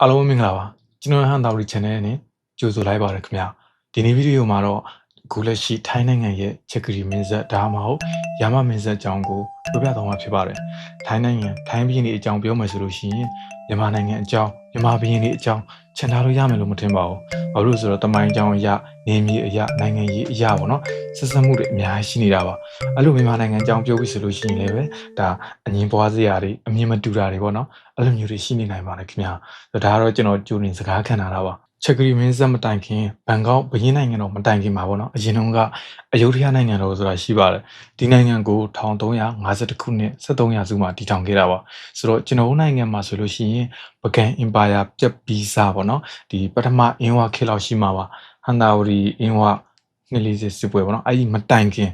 အားလုံးပဲမင်္ဂလာပါကျွန်တော်ဟန်တာဝရီ channel နဲ့ကြိုဆိုလိုက်ပါရခင်ဗျာဒီနေ့ဗီဒီယိုမှာတော့ အခုလက်ရှိထိုင်းနိုင်ငံရဲ့ချက်ကရီမင်းဆက်ဒါမှမဟုတ်ယာမမင်းဆက်အကြောင်းကိုပြောပြသွားမှာဖြစ်ပါတယ်ထိုင်းနိုင်ငံထိုင်းပြည်နယ်အကြောင်းပြောမယ်ဆိုလို့ရှိရင်မြန်မာနိုင်ငံအကြောင်းမြန်မာပြည်နယ်အကြောင်းချန်ထားလို့ရမယ်လို့မထင်ပါဘူးဘာလို့လဲဆိုတော့တမိုင်းအကြောင်းအရာနေမြေအရာနိုင်ငံရေးအရာပေါ့နော်ဆက်ဆက်မှုတွေအများကြီးရှိနေတာပါအဲ့လိုမြန်မာနိုင်ငံအကြောင်းပြောပြီးဆိုလို့ရှိရင်လည်းပဲဒါအငင်းပွားစရာတွေအမြင်မတူတာတွေပေါ့နော်အဲ့လိုမျိုးတွေရှိနေနိုင်ပါတယ်ခင်ဗျာဒါကတော့ကျွန်တော်ကြိုနေစကားခံတာတာပါ ချက်ကရီမင်းဆက်မတိုင်ခင်ဘန်ကောက်ဘရင်းနိုင်ငံတော်မတိုင်ခင်ပါပေါ့နော်အရင်တုန်းကအယုဒ္ဓယနိုင်ငံတော်ဆိုတာရှိပါတယ်ဒီနိုင်ငံကို1350ခုနှစ်73ရာစုမှာတည်ထောင်ခဲ့တာပါဆိုတော့ကျွန်တော်တို့နိုင်ငံမှာဆိုလို့ရှိရင်ပကန်အင်ပါယာပြက်ပြီးစားပေါ့နော်ဒီပထမအင်းဝခေတ်လောက်ရှိမှာပါဟန်တာဝရီအင်းဝ240စစ်ပွဲပေါ့နော်အဲ့ဒီမတိုင်ခင်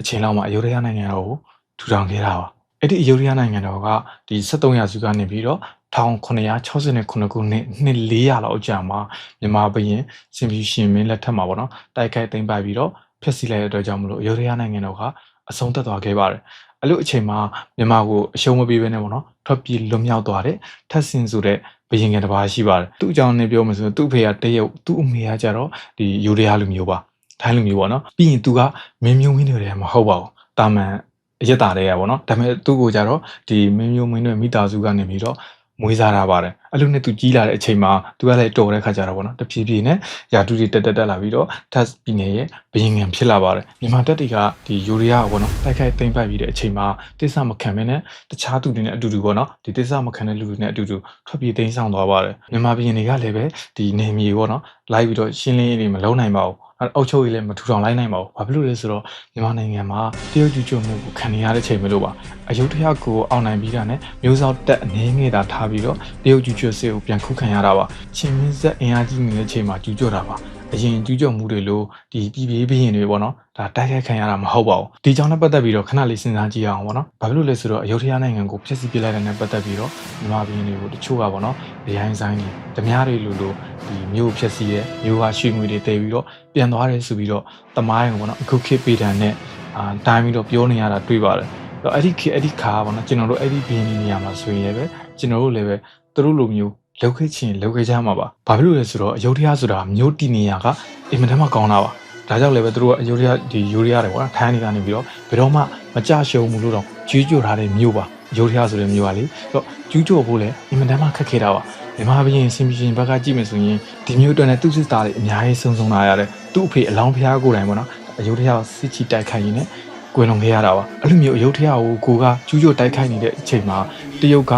အချိန်လောက်မှာအယုဒ္ဓယနိုင်ငံတော်ကိုထူထောင်ခဲ့တာပါအဲ့ဒီအယုဒ္ဓယနိုင်ငံတော်ကဒီ73ရာစုကနေပြီးတော့ 1969ခုနှစ်နှစ်400လောက်အကြာမှာမြန်မာဘရင်စင်ပြူရှင်မင်းလက်ထက်မှာပေါ့နော်တိုက်ခိုက်သိမ်းပိုက်ပြီးတော့ဖျက်ဆီးလိုက်တဲ့အတွက်ကြောင့်မလို့ရိုးရနိုင်ငံတော်ကအဆုံးသက်သွားခဲ့ပါတယ်အဲ့လိုအချိန်မှာမြန်မာကိုအရှုံးမပေးဘဲနဲ့ပေါ့နော်ထွက်ပြေးလွတ်မြောက်သွားတဲ့ထက်ဆင်ဆိုတဲ့ဘရင်ငယ်တစ်ပါးရှိပါတယ်သူ့အကြောင်းနဲ့ပြောမှဆိုရင်သူ့အဖေကတရုတ်သူ့အမေကကြတော့ဒီယူရီးယားလူမျိုးပါထိုင်းလူမျိုးပေါ့နော်ပြီးရင်သူကမင်းမျိုးမင်းတွေမဟုတ်ပါဘူးတာမန်အရက်တာတွေကပေါ့နော်ဒါပေမဲ့သူ့ကိုကြတော့ဒီမင်းမျိုးမင်းတွေမိသားစုကနေပြီးတော့ မွေးစားတာပါတယ်အဲ့လိုနဲ့သူကြီးလာတဲ့အချိန်မှာသူကလည်းတော်တဲ့ခါကြတော့ဗောနော်တဖြည်းဖြည်းနဲ့ယာတူတွေတက်တက်တက်လာပြီးတော့ test ပြည်နယ်ရဲ့ဘရင်ငံဖြစ်လာပါတယ်မြန်မာတက်တွေကဒီယူရီးယားဗောနော်တိုက်ခိုက်သိမ်းပိုက်ပြီးတဲ့အချိန်မှာတိစ္ဆမခံမင်းနဲ့တခြားသူတွေနဲ့အတူတူဗောနော်ဒီတိစ္ဆမခံတဲ့လူတွေနဲ့အတူတူထွက်ပြေးသိမ်းဆောင်သွားပါတယ်မြန်မာဘရင်တွေကလည်းပဲဒီနေမြေဗောနော်လိုက်ပြီးတော့ရှင်းလင်းရေးတွေမလုပ်နိုင်ပါဘူးအုတ်ချုပ်ရေးလည်းမထူထောင်လိုက်နိုင်ပါဘူး။ဘာဖြစ်လို့လဲဆိုတော့မြန်မာနိုင်ငံမှာတရုတ်ကျူးကျော်မှုကိုခံနေရတဲ့ချိန်မလို့ပါ။အယုဒ္ဓယကိုအောင်နိုင်ပြီးတာနဲ့မျိုးစောက်တက်အနေငယ်တာထားပြီးတော့တရုတ်ကျူးကျော်စစ်ကိုပြန်ခုခံရတာပါ။ချင်းမင်းဆက်အင်အားကြီးနေတဲ့ချိန်မှာကျူးကျော်တာပါ။အရင်ကျူးကျော်မှုတွေလို့ဒီပြည်ပြေးဘရင်တွေပေါ့နော်ဒါတိုက်ခိုက်ခံရတာမဟုတ်ပါဘူးဒီကြောင့်လည်းပတ်သက်ပြီးတော့ခဏလေးစဉ်းစားကြည့်အောင်ပေါ့နော်ဘာဖြစ်လို့လဲဆိုတော့အယုဒ္ဓယနိုင်ငံကိုဖျက်ဆီးပစ်လိုက်တဲ့နဲ့ပတ်သက်ပြီးတော့မြန်မာဘရင်တွေကိုတချို့ကပေါ့နော်ဒီဟိုင်းဆိုင်တွေဓမြတွေလိုလိုဒီမြို့ဖျက်ဆီးရဲ့မြို့ကရွှေငွေတွေတည်ပြီးတော့ပြန်သွားတယ်ဆိုပြီးတော့တမိုင်းကိုပေါ့နော်အခုခေတ်ပေတံနဲ့အာတိုင်းပြီးတော့ပြောနေရတာတွေ့ပါတယ်တော့အဲ့ဒီခေတ်အဲ့ဒီခါပေါ့နော်ကျွန်တော်တို့အဲ့ဒီဘရင်နေရာမှာဆိုရင်လည်းပဲကျွန်တော်တို့လည်းပဲ သူတို့လိုမျိုးလောက်ခဲ့ချင်းလောက်ခဲ့ကြမှာပါဘာဖြစ်လို့လဲဆိုတော့အယုဒ္ဓယဆိုတာမျိုးတည်နေရကအင်မတန်မှကောင်းတာပါဒါကြောင့်လည်းပဲသူတို့ကအယုဒ္ဓယဒီယူရီးယားတွေပေါ့နော်ထိုင်းနေကနေပြီးတော့ဘယ်တော့မှမကြရှုံဘူးလို့တော့ကြီးကြိုထားတဲ့မျိုးပါယူရီးယားဆိုတဲ့မျိုးပါလေအဲ့တော့ကျူးကျော်ဖို့လည်းအင်မတန်မှခက်ခဲတာပါမြန်မာပြည်ရင်စင်ပြင်းဘက်ကကြည့်မယ်ဆိုရင်ဒီမျိုးအတွက်နဲ့သူ့စစ်သားတွေအများကြီးစုံစုံလာရတယ်သူ့အဖေအလောင်းဖျားကိုယ်တိုင်ပေါ့နော်အယုဒ္ဓယစစ်ချီတိုက်ခိုက်ရင်းနဲ့ကွယ်လွန်ခဲ့ရတာပါအဲ့လိုမျိုးအယုဒ္ဓယကိုကိုကကျူးကျော်တိုက်ခိုက်နေတဲ့အချိန်မှာ တရုတ်က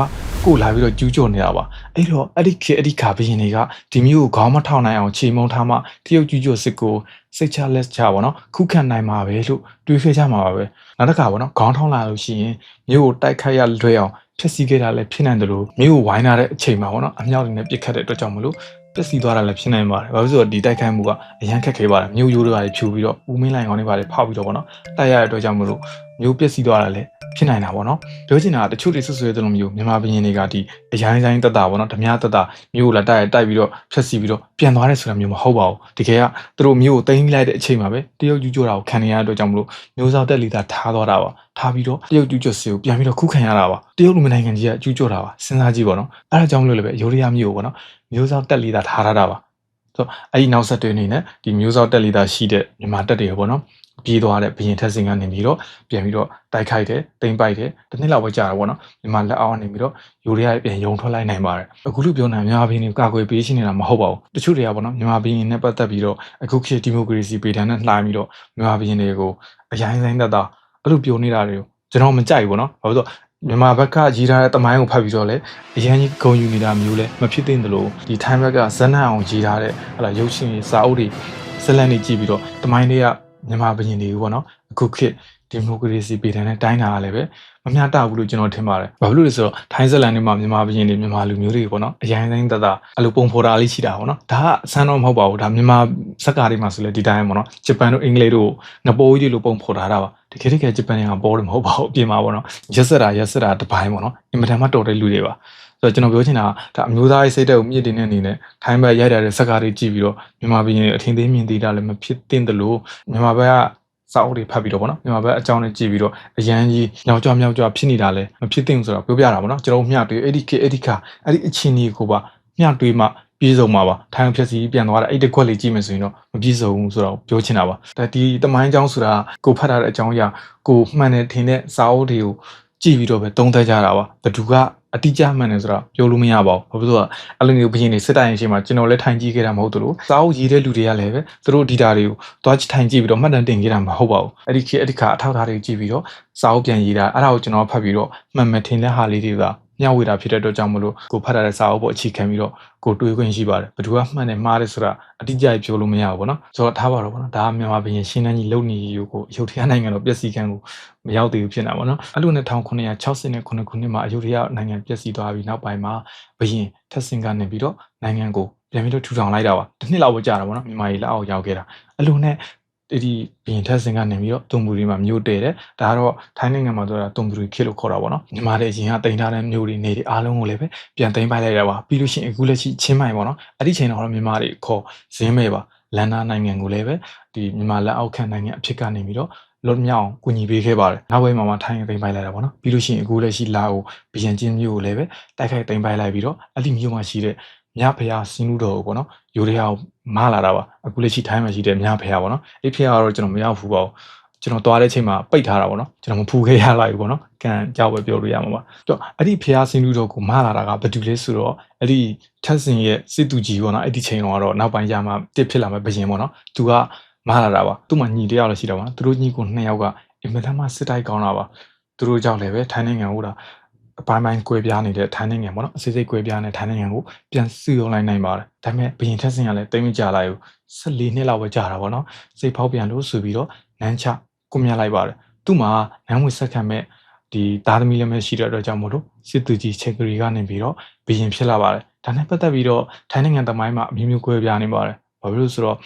ကိုလာပြီးတော့ကျူးကျော်နေတာပါအဲ့တော့အဲ့ဒီခေတ်အဲ့ဒီခါဘရင်တွေကဒီမျိုးကိုခေါင်းမထောင်နိုင်အောင်ခြေမုံထားမှတရုတ်ကျူးကျော်စစ်ကိုစိတ်ချလက်ချပါတော့ခုခံနိုင်မှာပဲလို့တွေးခဲ့ကြမှာပါပဲနောက်တစ်ခါပေါ့နော်ခေါင်းထောင်လာလို့ရှိရင်မျိုးကိုတိုက်ခိုက်ရလွှဲအောင်ဖြစ်စီခဲ့တာလည်းဖြစ်နိုင်တယ်လို့မျိုးကိုဝိုင်းလာတဲ့အချိန်မှာပေါ့နော်အမြောက်တွေနဲ့ပြစ်ခတ်တဲ့အတွက်ကြောင့်မလို့ပျက်စီးသွားတာလည်းဖြစ်နိုင်ပါတယ်။ဘာလို့လဲဆိုတော့ဒီတိုက်ခိုက်မှုကအရန်ခက်ခဲပါတယ်။မြို့ရိုးတွေပါဖြူပြီးတော့ဦးမင်းလိုင်ကောင်းတွေပါဖောက်ပြီးတော့ပေါ့နော်။တိုက်ရတဲ့အတွက်ကြောင့်မလို့မျိုးပျက်စီးသွားတာလည်း ဖြစ်နိုင်တာပေါ့နော်။ပြောချင်တာကတချို့တွေဆွဆွဲတဲ့လိုမျိုးမြန်မာပြည်တွေကဒီအရိုင်းဆိုင်တက်တာပေါ့နော်။ဓမြတက်တာမျိုးကိုလာတိုက်ရတိုက်ပြီးတော့ဖျက်စီးပြီးတော့ပြန်သွားတယ်ဆိုတာမျိုးမဟုတ်ပါဘူး။တကယ်ကသူတို့မျိုးကိုတိမ့်လိုက်တဲ့အချိန်မှာပဲတရုတ်ကျူးကျော်တာကိုခံနေရတဲ့အတွက်ကြောင့်မလို့မျိုးစောက်တက်လီတာထားသွားတာပါ။ထားပြီးတော့တရုတ်ကျူးကျော်စီကိုပြန်ပြီးတော့ခုခံရတာပါ။တရုတ်လူမနိုင်ငံကြီးကကျူးကျော်တာပါ။စဉ်းစားကြည့်ပေါ့နော်။အဲဒါကြောင့်မလို့လည်းပဲယူရီးယားမျိုးကိုပေါ့နော်။မျိုးစောက်တက်လီတာထားရတာပါ။ဆိုအဲ့ဒီနောက်ဆက်တွဲအနေနဲ့ဒီမျိုးစောက်တက်လီတာရှိတဲ့မြန်မာတက်တွေပေါ့နော် ပြေးသွားတဲ့ဘရင်ထက်စင်ကနေပြီးတော့ပြန်ပြီးတော့တိုက်ခိုက်တယ်တိမ်ပိုက်တယ်တစ်နှစ်လောက်ပဲကြာတာပေါ့နော်မြန်မာလက်အောက်ကနေပြီးတော့ယူရီးယားပြန်ယုံထွက်လိုက်နိုင်ပါတယ်အခုလိုပြောနေမြန်မာဘရင်တွေကာကွယ်ပေးရှင်းနေတာမဟုတ်ပါဘူးတချို့တွေကပေါ့နော်မြန်မာဘရင်နဲ့ပတ်သက်ပြီးတော့အခုခေတ်ဒီမိုကရေစီပေတံနဲ့လှိုင်းပြီးတော့မြန်မာဘရင်တွေကိုအရင်ဆိုင်သက်သာအဲ့လိုပြောနေတာတွေကိုကျွန်တော်မကြိုက်ဘူးနော်ဘာလို့ဆိုမြန်မာဘက်ကရေးထားတဲ့တမိုင်းကိုဖတ်ပြီးတော့လေအရင်ကြီးဂုံယူနေတာမျိုးလဲမဖြစ်သင့်သလိုဒီ time ဘက်ကဇက်နံအောင်ရေးထားတဲ့ဟလာရုပ်ရှင်စာအုပ်တွေဇက်လန်တွေကြည့်ပြီးတော့တမိုင်းတွေက မြန်မာဘရင်တွေပေါ့နော်အခုခေတ်ဒီမိုကရေစီပြည်ထောင်တဲ့တိုင်းတာကလည်းပဲမမျှတဘူးလို့ကျွန်တော်ထင်ပါတယ်။ဘာဖြစ်လို့လဲဆိုတော့ထိုင်းဇလန်တွေမှာမြန်မာဘရင်တွေမြန်မာလူမျိုးတွေပေါ့နော်အရင်တိုင်းတသက်အဲ့လိုပုံဖော်တာလေးရှိတာပေါ့နော်။ဒါကဆန်းတော့မဟုတ်ပါဘူး။ဒါမြန်မာစက်ကားတွေမှာဆိုလဲဒီတိုင်းပေါ့နော်။ဂျပန်တို့အင်္ဂလိပ်တို့ငပိုးကြီးလိုပုံဖော်ထားတာပါ။တကယ်တကယ်ဂျပန်တွေကပေါ်တယ်မဟုတ်ပါဘူး။အပြင်မှာပေါ့နော်။ရက်စက်တာရက်စက်တာတပိုင်းပေါ့နော်။အင်မတန်မှတော်တဲ့လူတွေပါ။ ဆိုတော့ကျွန်တော်ပြောချင်တာကဒါအမျိုးသားရေးစိတ်ဓာတ်ကိုမြင့်တင်တဲ့အနေနဲ့ထိုင်းဘက်ရိုက်တာတဲ့စက်ကားတွေကြည့်ပြီးတော့မြန်မာပြည်အထင်သေးမြင်သေးတာလည်းမဖြစ်သင့်တယ်လို့မြန်မာဘက်ကစာအုပ်တွေဖတ်ပြီးတော့ဗောနော်မြန်မာဘက်အကြောင်းနဲ့ကြည့်ပြီးတော့အရန်ကြီးညောင်ကြွမြောက်ကြွဖြစ်နေတာလဲမဖြစ်သင့်ဘူးဆိုတော့ပြောပြတာဗောနော်ကျွန်တော်မျှတွေ့အဲ့ဒီခေအဲ့ဒီခါအဲ့ဒီအချင်းကြီးကိုပါမျှတွေးမှပြည့်စုံမှာပါထိုင်ဖြက်စီပြန်သွားတာအဲ့တစ်ခွက်လေးကြည့်မယ်ဆိုရင်တော့မပြည့်စုံဘူးဆိုတော့ပြောချင်တာပါဒါဒီတမိုင်းအကြောင်းဆိုတာကိုဖတ်ထားတဲ့အကြောင်းအရာကိုမှန်တယ်ထင်တဲ့စာအုပ်တွေကို ကြည့်ပြီးတော့ပဲသုံးသပ်ကြတာပါဘယ်သူကအတိအကျမှန်တယ်ဆိုတာပြောလို့မရပါဘူးဘာဖြစ်လို့လဲအဲ့လိုမျိုးဘရင်နေစစ်တိုင်ရှိမှကျွန်တော်လည်းထိုင်ကြည့်ခဲ့တာမဟုတ်သလိုစာအုပ်ရေးတဲ့လူတွေကလည်းပဲသူတို့ဒီတာတွေကိုသွားထိုင်ကြည့်ပြီးတော့မှတ်တမ်းတင်ခဲ့တာမဟုတ်ပါဘူးအဲ့ဒီခေတ်အဲ့ဒီခါအထောက်အထားတွေကြည့်ပြီးတော့စာအုပ်ပြန်ရေးတာအဲ့ဒါကိုကျွန်တော်ဖတ်ပြီးတော့မှန်မှန်ထင်တဲ့ဟာလေးတွေက မျှဝေတာဖြစ်တဲ့အတွက်ကြောင့်မလို့ကိုဖတ်ထားတဲ့စာအုပ်ပေါ်အခြေခံပြီးတော့ကိုတွေးခွင့်ရှိပါတယ်ဘယ်သူကမှန်တယ်မှားတယ်ဆိုတာအတိအကျပြောလို့မရဘူးပေါ့နော်ဆိုတော့ထားပါတော့ပေါ့နော်ဒါကမြန်မာဘရင်ရှင်းတန်းကြီးလုံနေယူကိုအယုဒ္ဓယနိုင်ငံတော်ပြည်စည်းကံကိုမရောက်သေးဘူးဖြစ်နေတာပေါ့နော်အဲ့လိုနဲ့1969ခုနှစ်မှာအယုဒ္ဓယနိုင်ငံပြည်စည်းသွားပြီးနောက်ပိုင်းမှာဘရင်ထက်ဆင်ကနေပြီးတော့နိုင်ငံကိုပြန်ပြီးတော့ထူထောင်လိုက်တာပါတစ်နှစ်လောက်ပဲကြာတာပေါ့နော်မြန်မာပြည်လက်အောက်ရောက်ခဲ့တာအဲ့လိုနဲ့ ဒီဘရင်ထက်ဆင်ကနေပြီးတော့တုံပူရီမှာမြို့တည်တယ်ဒါကတော့ထိုင်းနိုင်ငံမှာဆိုတာတုံပူရီခေတ်လို့ခေါ်တာပေါ့နော်မြန်မာတဲ့အရင်ကတင်ထားတဲ့မြို့တွေနေတွေအားလုံးကိုလည်းပဲပြန်သိမ်းပိုက်လိုက်တာပါပြီးလို့ရှိရင်အခုလက်ရှိချင်းမိုင်ပေါ့နော်အဲ့ဒီချိန်တော့မြန်မာတွေခေါ်ဇင်းမဲ့ပါလန်နာနိုင်ငံကိုလည်းပဲဒီမြန်မာလက်အောက်ခံနိုင်ငံအဖြစ်ကနေပြီးတော့လွတ်မြောက်ကူညီပေးခဲ့ပါတယ်နောက်ပိုင်းမှာမှထိုင်းသိမ်းပိုက်လိုက်တာပေါ့နော်ပြီးလို့ရှိရင်အခုလက်ရှိလာကိုဘီယန်ချင်းမြို့ကိုလည်းပဲတိုက်ခိုက်သိမ်းပိုက်လိုက်ပြီးတော့အဲ့ဒီမြို့မှာရှိတဲ့ မြဖျားစင်းလူတော်ကိုပေါ့နော်ယူရီးယားကိုမလာတာပါအခုလက်ရှိထိုင်းမှာရှိတဲ့မြဖျားပေါ့နော်အဲ့ဖျားကတော့ကျွန်တော်မရောက်ဘူးပေါ့ကျွန်တော်သွားတဲ့ချိန်မှာပိတ်ထားတာပေါ့နော်ကျွန်တော်မဖူခဲ့ရလိုက်ဘူးပေါ့နော်ကန်ကြောက်ပဲပြောလို့ရမှာပါတော့အဲ့ဒီဖျားစင်းလူတော်ကိုမလာတာကဘာတူလဲဆိုတော့အဲ့ဒီထက်စင်ရဲ့စစ်သူကြီးပေါ့နော်အဲ့ဒီချိန်တော့နောက်ပိုင်းကျမှတစ်ဖြစ်လာမဲ့ဘယင်ပေါ့နော်သူကမလာတာပါသူ့မှာညီတယောက်လည်းရှိတာပါသူတို့ညီကိုနှစ်ယောက်ကအင်မတန်မှစစ်တိုက်ကောင်းတာပါသူတို့ကြောင့်လည်းပဲထိုင်းနိုင်ငံဟိုတာ အပိုင်းပိုင်းကွဲပြားနေတဲ့ထိုင်းနိုင်ငံပေါ့နော်အစစ်စစ်ကွဲပြားနေတဲ့ထိုင်းနိုင်ငံကိုပြန်စုရုံလိုက်နိုင်ပါတယ်ဒါပေမဲ့ဘရင်ထက်စင်ကလည်းတိတ်မကြလိုက်ဘူး14နှစ်လောက်ပဲကြာတာပေါ့နော်စိတ်ဖောက်ပြန်လို့ဆိုပြီးတော့နန်းချကွန်မြလိုက်ပါတယ်သူ့မှာနန်းဝင်ဆက်ခံမဲ့ဒီသားသမီးလည်းမရှိတဲ့အတွက်ကြောင့်မို့လို့စစ်သူကြီးချက်ဂရီကနေပြီးတော့ဘရင်ဖြစ်လာပါတယ်ဒါနဲ့ပတ်သက်ပြီးတော့ထိုင်းနိုင်ငံတမိုင်းမှာအမျိုးမျိုးကွဲပြားနေပါတယ်ဘာဖြစ်လို့ဆိုတော့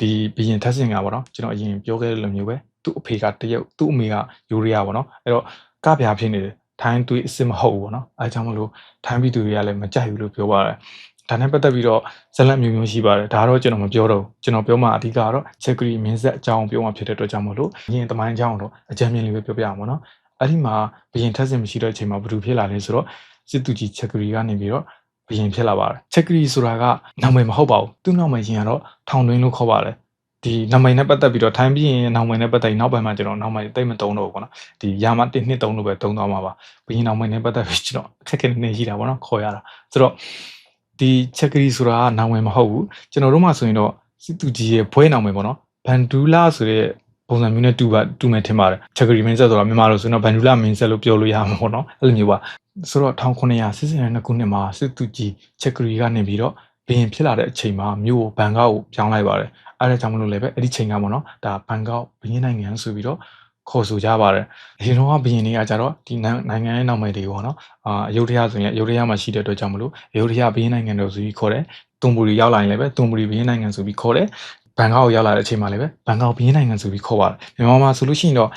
ဒီဘရင်ထက်စင်ကပေါ့နော်ကျွန်တော်အရင်ပြောခဲ့တဲ့လိုမျိုးပဲသူ့အဖေကတရုတ်သူ့အမေကယူရီးယားပေါ့နော်အဲ့တော့ကပြားဖြစ်နေတယ် ထိုင်းသွေးအစ်စ်မဟုတ်ဘူးပေါ့နော်အဲကြောင့်မလို့ထိုင်းပြည်သူတွေကလည်းမကြိုက်ဘူးလို့ပြောပါတယ်ဒါနဲ့ပတ်သက်ပြီးတော့ဇလတ်မျိုးမျိုးရှိပါတယ်ဒါတော့ကျွန်တော်မပြောတော့ဘူးကျွန်တော်ပြောမှအဓိကကတော့ချက်ဂရီမင်းဆက်အကြောင်းပြောမှဖြစ်တဲ့အတွက်ကြောင့်မလို့ယင်တမိုင်းအကြောင်းတော့အကြံဉာဏ်လေးပဲပြောပြအောင်ပေါ့နော်အဲ့ဒီမှာဘရင်ထက်စင်မရှိတဲ့အချိန်မှာဘယ်လိုဖြစ်လာလဲဆိုတော့စစ်သူကြီးချက်ဂရီကနေပြီးတော့ဘရင်ဖြစ်လာပါတယ်ချက်ဂရီဆိုတာကနာမည်မဟုတ်ပါဘူးသူ့နာမည်ရင်ကတော့ထောင်တွင်းလို့ခေါ်ပါတယ် ဒီနာမည်နဲ့ပတ်သက်ပြီးတော့ထိုင်းပြီးရင်နာမည်နဲ့ပတ်သက်ပြီးနောက်ပိုင်းမှာကျွန်တော်နာမည်တိတ်မတုံးတော့ဘူးပေါ့နော်ဒီယာမ1 2 3လို့ပဲတုံးသွားမှာပါဘရင်နာမည်နဲ့ပတ်သက်ပြီးကျွန်တော်အခက်အခဲနေရှိတာပေါ့နော်ခေါ်ရတာဆိုတော့ဒီချက်ကရီဆိုတာကနာမည်မဟုတ်ဘူးကျွန်တော်တို့မှဆိုရင်တော့စစ်သူကြီးရဲ့ဘွဲနာမည်ပေါ့နော်ဘန်ဒူလာဆိုတဲ့ပုံစံမျိုးနဲ့တူပါတူမယ်ထင်ပါတယ်ချက်ကရီမင်းဆက်ဆိုတာမြန်မာလိုဆိုတော့ဘန်ဒူလာမင်းဆက်လို့ပြောလို့ရမှာပေါ့နော်အဲ့လိုမျိုးပါဆိုတော့1900စစ်စင်တဲ့ခုနှစ်မှာစစ်သူကြီးချက်ကရီကနေပြီးတော့ဘရင်ဖြစ်လာတဲ့အချိန်မှာမြို့ကိုဘန်ကောက်ကိုပြောင်းလိုက်ပါတယ် အဲ့ဒါကြောင့်မလို့လည်းပဲအဲ့ဒီချိန်ကပေါ့နော်ဒါဘန်ကောက်ဘင်းနိုင်ငံဆိုပြီးတော့ခေါ်ဆိုကြပါတယ်အရင်တော့ဘီရင်တွေကကြတော့ဒီနိုင်ငံရဲ့နောက်မယ်တွေပေါ့နော်အာအယုဒ္ဓယဆိုရင်အယုဒ္ဓယမှာရှိတဲ့အတွက်ကြောင့်မလို့အယုဒ္ဓယဘီရင်နိုင်ငံတော်ဆိုပြီးခေါ်တယ်တွန်ဘူရီရောက်လာရင်လည်းပဲတွန်ဘူရီဘီရင်နိုင်ငံဆိုပြီးခေါ်တယ်ဘန်ကောက်ရောက်လာတဲ့အချိန်မှာလည်းပဲဘန်ကောက်ဘီရင်နိုင်ငံဆိုပြီးခေါ်ပါတယ်မြန်မာမှာဆိုလို့ရှိရင်တော့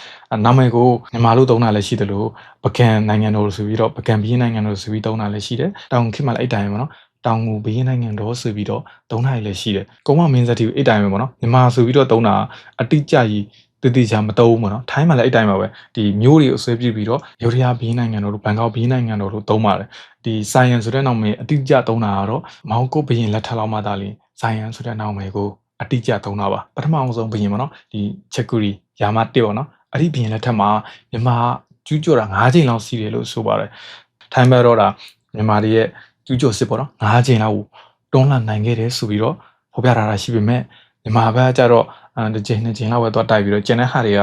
နာမည်ကိုမြန်မာလို့သုံးတာလည်းရှိတယ်လို့ပကံနိုင်ငံတော်ဆိုပြီးတော့ပကံဘီရင်နိုင်ငံတော်ဆိုပြီးသုံးတာလည်းရှိတယ်တောင်ခေတ်မှာလည်းအဲ့တိုင်းပဲပေါ့နော် တောင်ငူဘင်းနိုင်ငံတော်ဆိုပြီးတော့သုံးတာလည်းရှိတယ်ကုန်းမမင်းစတီအဲ့တိုင်းပဲပေါ့နော်မြန်မာဆိုပြီးတော့သုံးတာအတိကျကြီးတည်တည်ချာမတုံးဘူးပေါ့နော်ထိုင်းမှာလည်းအဲ့တိုင်းပါပဲဒီမျိုးတွေကိုဆွဲပြပြီးတော့ယူရီးယားဘင်းနိုင်ငံတော်တို့ဘန်ကောက်ဘင်းနိုင်ငံတော်တို့သုံးပါတယ်ဒီ science ဆိုတဲ့နာမည်အတိအကျသုံးတာကတော့မောင်ကုတ်ဘရင်လက်ထက်လောက်မှသာလျှင် science ဆိုတဲ့နာမည်ကိုအတိအကျသုံးတာပါပထမအောင်ဆုံးဘရင်ပေါ့နော်ဒီချက်ကူရီယာမတစ်ပေါ့နော်အဲ့ဒီဘရင်လက်ထက်မှာမြန်မာကျူးကျော်တာ၅ချိန်လောက်စီးတယ်လို့ဆိုပါတယ်ထိုင်းဘက်တော့ဒါမြန်မာတွေရဲ့ ကျူးကျော်စစ်ပေါ့နော်၅ချိန်လောက်တွန်းလှန်နိုင်ခဲ့တယ်ဆိုပြီးတော့ဖော်ပြထားတာရှိပေမဲ့မြန်မာဘက်ကျတော့အဲတစ်ချိန်နှစ်ချိန်လောက်ပဲသွားတိုက်ပြီးတော့ကျန်တဲ့ဟာတွေက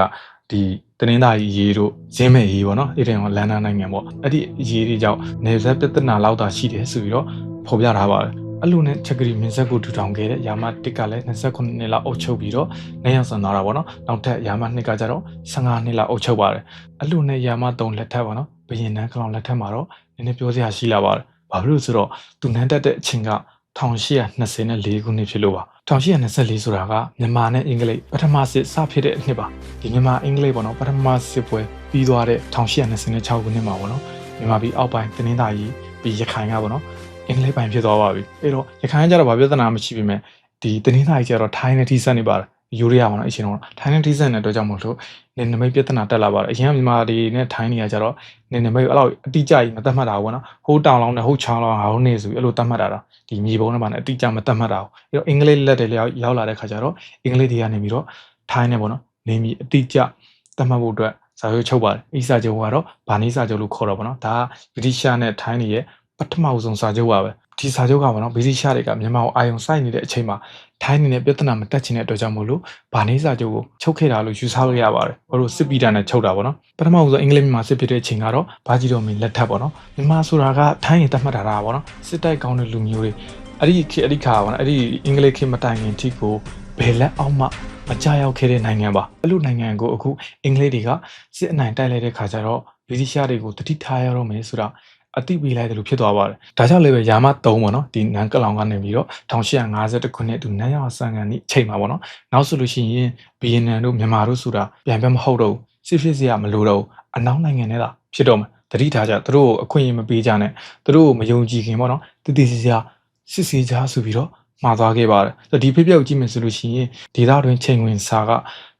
ဒီတနင်္သာရီရေတို့ဇင်းမဲ့ရေပေါ့နော်အဲ့ဒီကလန်နာနိုင်ငံပေါ့အဲ့ဒီရေတွေကြောင့်နေဆက်ပြဿနာလောက်တာရှိတယ်ဆိုပြီးတော့ဖော်ပြထားပါတယ်အဲ့လိုနဲ့ချက်ကရီမင်းဆက်ကိုထူထောင်ခဲ့တဲ့ယာမတစ်ကလည်း29နှစ်လောက်အုပ်ချုပ်ပြီးတော့နေရဆန်သွားတာပေါ့နော်နောက်ထပ်ယာမနှစ်ကကြတော့15နှစ်လောက်အုပ်ချုပ်ပါတယ်အဲ့လိုနဲ့ယာမ3လက်ထက်ပေါ့နော်ဘယင်နန်းကလောင်လက်ထက်မှာတော့နည်းနည်းပြောစရာရှိလာပါတယ် ဘာဖြစ်လို့ဆိုတော့သူနန်းတက်တဲ့အချိန်က1824ခုနှစ်ဖြစ်လို့ပါ1824ဆိုတာကမြန်မာနဲ့အင်္ဂလိပ်ပထမစစ်စဖြစ်တဲ့နှစ်ပါဒီမြန်မာအင်္ဂလိပ်ပေါ့နော်ပထမစစ်ပွဲပြီးသွားတဲ့1826ခုနှစ်မှာပေါ့နော်မြန်မာပြည်အောက်ပိုင်းတနင်္သာရီပြီးရခိုင်ကပေါ့နော်အင်္ဂလိပ်ပိုင်းဖြစ်သွားပါပြီအဲ့တော့ရခိုင်ကကျတော့ဘာပြဿနာမရှိပြီမဲ့ဒီတနင်္သာရီကျတော့ထိုင်းနဲ့ထိစပ်နေပါတယ် ယူရီးယားပေါ့နော်အချိန်တော့ထိုင်းနဲ့ထိစပ်နေတဲ့အတွက်ကြောင့်မို့လို့နေနမိတ်ပြဿနာတက်လာပါတယ်အရင်ကမြန်မာတွေနဲ့ထိုင်းနေရကြတော့နေနမိတ်အဲ့လောက်အတိအကျကြီးမသတ်မှတ်တာဘူးပေါ့နော်ဟိုးတောင်လောင်းနဲ့ဟိုးချောင်းလောင်းဟာဟိုးနေဆိုပြီးအဲ့လိုသတ်မှတ်တာတော့ဒီမြေပုံနဲ့ပါနဲ့အတိအကျမသတ်မှတ်တာဘူးအဲ့တော့အင်္ဂလိပ်လက်တွေရောက်ရောက်လာတဲ့ခါကျတော့အင်္ဂလိပ်တွေကနေပြီးတော့ထိုင်းနဲ့ပေါ့နော်နေမီအတိအကျသတ်မှတ်ဖို့အတွက်စာချုပ်ချုပ်ပါတယ်အီစာချုပ်ကတော့ဗာနီးစာချုပ်လို့ခေါ်တော့ပေါ့နော်ဒါကဗြိတိရှားနဲ့ထိုင်းတွေရဲ့ပထမဆုံးစာချုပ်ပါပဲ ဒီစာချုပ်ကပေါ့နော်ဗြိတိရှားတွေကမြန်မာကိုအာယုံစိုက်နေတဲ့အချိန်မှာထိုင်းနေနဲ့ပြဿနာမတက်ချင်တဲ့အတွက်ကြောင့်မို့လို့ဗာနီးစာချုပ်ကိုချုပ်ခဲ့တာလို့ယူဆလို့ရပါတယ်ဘာလို့စစ်ပီတာနဲ့ချုပ်တာပေါ့နော်ပထမဆုံးအင်္ဂလိပ်မြန်မာစစ်ဖြစ်တဲ့အချိန်ကတော့ဘာကြီးတော်မင်းလက်ထပ်ပေါ့နော်မြန်မာဆိုတာကထိုင်းရင်တတ်မှတ်တာပေါ့နော်စစ်တိုက်ကောင်းတဲ့လူမျိုးတွေအဲ့ဒီခေတ်အဲ့ဒီခါပေါ့နော်အဲ့ဒီအင်္ဂလိပ်ခေတ်မတိုင်ခင်ထိကိုဘယ်လက်အောက်မှမကြရောက်ခဲ့တဲ့နိုင်ငံပါအဲ့လိုနိုင်ငံကိုအခုအင်္ဂလိပ်တွေကစစ်အနိုင်တိုက်လိုက်တဲ့ခါကျတော့ဗြိတိရှားတွေကိုတတိထားရတော့မယ်ဆိုတာ အတိပေးလိုက်တယ်လို့ဖြစ်သွားပါတယ်။ဒါကြောင့်လည်းပဲယာမ3ပေါ့နော်ဒီနန်ကလောင်ကနေပြီးတော့1850ခုနှစ်သူနန်းရဆန်ကန်ဒီအချိန်မှာပေါ့နော်။နောက်ဆိုလို့ရှိရင်ဘီယက်နမ်တို့မြန်မာတို့ဆိုတာပြန်ပြန်မဟုတ်တော့ဘူးစစ်ဖြစ်စရာမလိုတော့ဘူးအနောက်နိုင်ငံနဲ့သာဖြစ်တော့မယ်။တတိထားကြသူတို့ကိုအခွင့်အရေးမပေးကြနဲ့သူတို့ကိုမယုံကြည်ခင်ပေါ့နော်တတိစီစရာစစ်စီကြဆိုပြီးတော့မှာသွားခဲ့ပါတယ်။ဆိုဒီဖြစ်ပျက်ကိုကြည့်မယ်ဆိုလို့ရှိရင်ဒေသတွင်းချိန်ဝင်စာက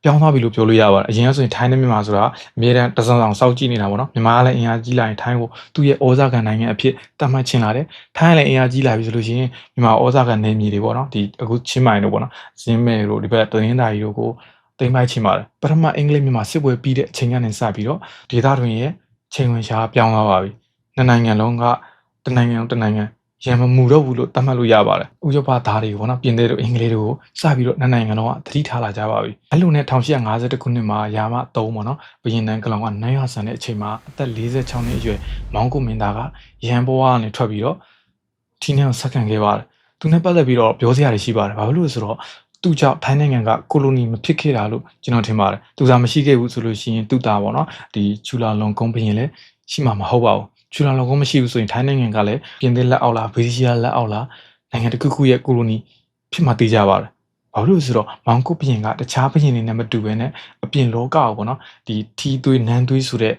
ပြောင်းသွားပြီလို့ပြောလို့ရပါတယ်။အရင်ကဆိုရင်ထိုင်းနဲ့မြန်မာဆိုတာအမြဲတမ်းတစံဆောင်စောက်ကြည့်နေတာပေါ့နော်။မြန်မာကလည်းအင်အားကြီးလာရင်ထိုင်းကိုသူ့ရဲ့ဩဇာခံနိုင်ငံအဖြစ်သတ်မှတ်ချင်လာတယ်။ထိုင်းကလည်းအင်အားကြီးလာပြီဆိုလို့ရှိရင်မြန်မာဩဇာခံနေမြေတွေပေါ့နော်။ဒီအခုချင်းမိုင်တို့ပေါ့နော်။ဇင်းမဲတို့ဒီဘက်တရင်းသားကြီးတို့ကိုတိမ်ပိုက်ချင်ပါတယ်။ပထမအင်္ဂလိပ်မြန်မာစစ်ပွဲပြီးတဲ့အချိန်ကနေစပြီးတော့ဒေသတွင်းရဲ့ချိန်ဝင်ရှားပြောင်းသွားပါပြီ။နှစ်နိုင်ငံလုံးကတနိုင်ငံတနိုင်ငံ ရံမမူတော့ဘူးလို့သတ်မှတ်လို့ရပါတယ်။ဥရောပသားတွေပေါ့နော်ပြင်သစ်တို့အင်္ဂလိပ်တို့ကိုစပြီးတော့နှစ်နိုင်ငံလုံးကသတိထားလာကြပါပြီ။အဲ့လိုနဲ့1850ခုနှစ်မှာယာမ3ပေါ့နော်ဘရင်နန်းကလောင်ကနန်းရဆန်တဲ့အချိန်မှာအသက်46နှစ်အရွယ်မောင်ကိုမင်းသားကရန်ဘဝကနေထွက်ပြီးတော့ထီးနှံကိုဆက်ခံခဲ့ပါတယ်။သူနဲ့ပတ်သက်ပြီးတော့ပြောစရာတွေရှိပါတယ်။ဘာဖြစ်လို့လဲဆိုတော့သူကြောင့်ထိုင်းနိုင်ငံကကိုလိုနီမဖြစ်ခဲ့တာလို့ကျွန်တော်ထင်ပါတယ်။သူသာမရှိခဲ့ဘူးဆိုလို့ရှိရင်သူသားပေါ့နော်ဒီချူလာလွန်ကုန်းဘရင်လည်းရှိမှာမဟုတ်ပါဘူး။ ချူလာလောကမရှိဘူးဆိုရင်ထိုင်းနိုင်ငံကလည်းပြင်သစ်လက်အောက်လားဗြိတိရှလက်အောက်လားနိုင်ငံတစ်ခုခုရဲ့ကိုလိုနီဖြစ်မှသိကြပါတယ်။ဘာလို့လဲဆိုတော့မောင်ကုတ်ဘရင်ကတခြားဘရင်တွေနဲ့မတူဘဲနဲ့အပြင်လောကကိုပေါ့နော်ဒီထီသွေးနန်းသွေးဆိုတဲ့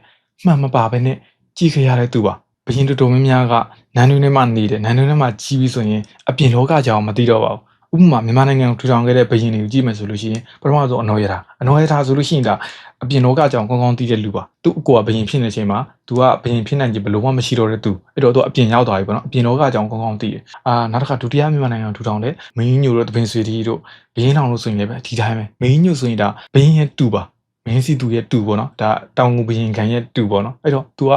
မှန်မပါဘဲနဲ့ကြီးခရတဲ့သူပါ။ဘရင်တော်တော်များများကနန်းတွင်းထဲမှာနေတယ်နန်းတွင်းထဲမှာကြီးပြီးဆိုရင်အပြင်လောကကြောင်မသိတော့ပါဘူး ဥပမာမြန်မာနိုင်ငံကိုထူထောင်ခဲ့တဲ့ဘရင်တွေကိုကြည့်မယ်ဆိုလို့ရှိရင်ပထမဆုံးအနော်ရတာအနော်ရတာဆိုလို့ရှိရင်ဒါအပြင်လောကကြောင်ကောင်းကောင်းသိတဲ့လူပါသူ့အကိုကဘရင်ဖြစ်နေချိန်မှာ तू ကဘရင်ဖြစ်နိုင်ခြင်းဘယ်လိုမှမရှိတော့တဲ့သူအဲ့တော့ तू အပြင်ရောက်သွားပြီပေါ့နော်အပြင်လောကကြောင်ကောင်းကောင်းသိတယ်အာနောက်တစ်ခါဒုတိယမြန်မာနိုင်ငံထူထောင်တဲ့မင်းညိုတို့တပင်ဆွေတီတို့ဘရင်ထောင်လို့ဆိုရင်လည်းပဲဒီတိုင်းပဲမင်းညိုဆိုရင်ဒါဘရင်ရဲ့တူပါမင်းစီသူရဲ့တူပေါ့နော်ဒါတောင်ငူဘရင်ခံရဲ့တူပေါ့နော်အဲ့တော့ तू က